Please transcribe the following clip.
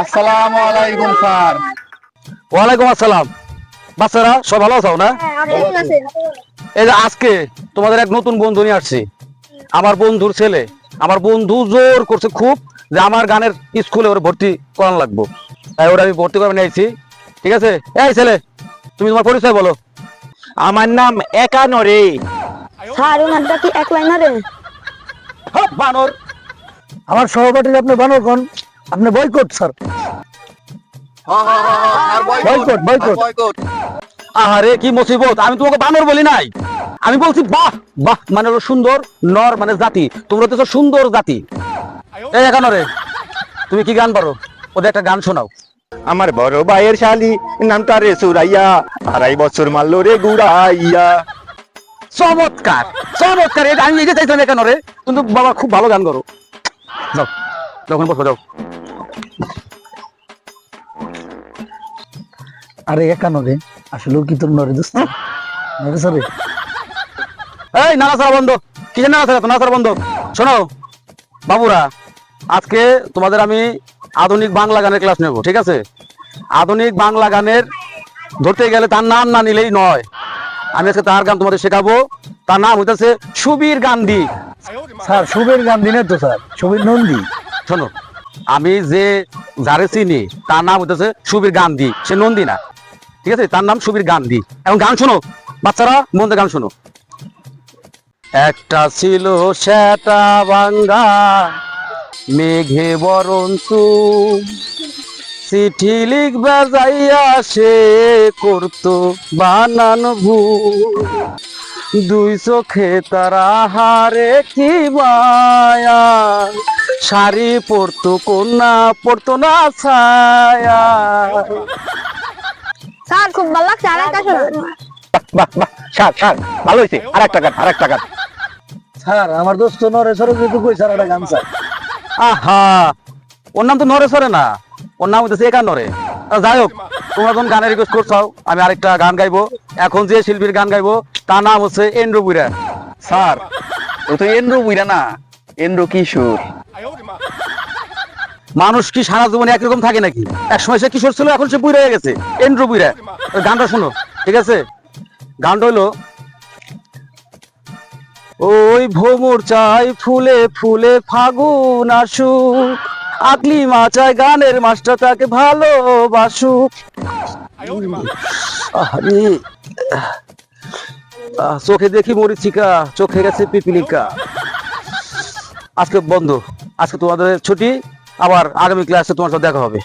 আসসালামু আলাইকুম স্যার। ওয়ালাইকুম আসসালাম। বাচ্চারা সব ভালো আছো না? এই যে আজকে তোমাদের এক নতুন বন্ধু নিয়ে আসছি। আমার বন্ধুর ছেলে। আমার বন্ধু জোর করছে খুব যে আমার গানের স্কুলে ওর ভর্তি করানো লাগবো। তাই ওরা আমি ভর্তি করে নিয়েছি ঠিক আছে? এই ছেলে তুমি তোমার পরিচয় বলো। আমার নাম একানরে স্যার ওনারটা কি এক লাইনারে? বানর। আমার সহপাঠী আপনি বানর কোন? আপনি boycott sir boycott, boycott. Boycott আহারে কি মুসিবত? আমি তোমাকে বানর বলি নাই। আমি বলছি বাহ বাহ মানে হলো সুন্দর নর মানে জাতি। তোমরা তো সুন্দর জাতি। এই এখানে রে তুমি কি গান পারো? ওদের একটা গান শোনাও। আমার বড় ভাইয়ের শালি নামটা রে সুরাইয়া। আড়াই বছর মারলো রে গুড়াইয়া। চমৎকার চমৎকার। এটা আমি নিজে চাইছিলাম এখানে রে কিন্তু বাবা খুব ভালো গান করো। যাও যখন বসো যাও। আরে একানো রে আসলে কি তোর নরে দোস্ত? নরে সরে? এই নানাসারা বন্ধ। কিসের নানাসারা তো নানাসারা বন্ধ। শোনো বাবুরা আজকে তোমাদের আমি আধুনিক বাংলা গানের ক্লাস নেব ঠিক আছে? আধুনিক বাংলা গানের ধরতে গেলে তার নাম না নিলেই নয়। আমি আজকে তার গান তোমাদের শেখাবো। তার নাম হইতেছে সুবীর গান্ধী। স্যার সুবীর গান্ধী না তো স্যার। সুবীর নন্দী। শোনো আমি যে যারে চিনি তার নাম হইতেছে সুবীর গান্ধী। সে নন্দী না। ঠিক আছে? তার নাম সুবীর গান্ধী। এখন গান শোনো। বাচ্চারা, মন গান শোনো। একটা ছিল সেটা বাঙ্গা, মেঘে বরণ চিঠি লিখবে যাইয়া সে করতো বানান ভুল। দুই চোখে তারা হারে কি মায়া? শাড়ি পরতো, কন্যা পরতো না ছায়া। স্যার খুব ভালো লাগছে আর একটা বাহ বাহ সার সার ভালো হয়েছে। আর একটা গান আর একটা গান। স্যার আমার দোস্ত নরে সরে কই স্যার একটা গান স্যার। আহা ওর নাম তো নরেশ্বরে না। ওর নাম হচ্ছে একান্নরে। তা যাই হোক তোমরা যখন গানের রিকোয়েস্ট করছ আমি আরেকটা গান গাইবো। এখন যে শিল্পীর গান গাইবো তার নাম হচ্ছে এন্ড্রু বুইরা। স্যার ও তো এন্দ্র বুইরা না। এন্দ্র কিশোর। মানুষ কি সারা জীবনে একরকম থাকে নাকি? এক সময় সে কিশোর ছিল এখন সে বুড়া হয়ে গেছে। এন্ড্রু বুড়া। গানটা শোনো ঠিক আছে? গানটা হলো ওই ভোমর চাই ফুলে ফুলে ফাগুন আসুক আকলি মা চায় গানের মাস্টার তাকে আহ, চোখে দেখি মরিচিকা চোখে গেছে পিপিলিকা। আজকে বন্ধ। আজকে তোমাদের ছুটি। আবার আগামী ক্লাসে তোমার সাথে দেখা হবে।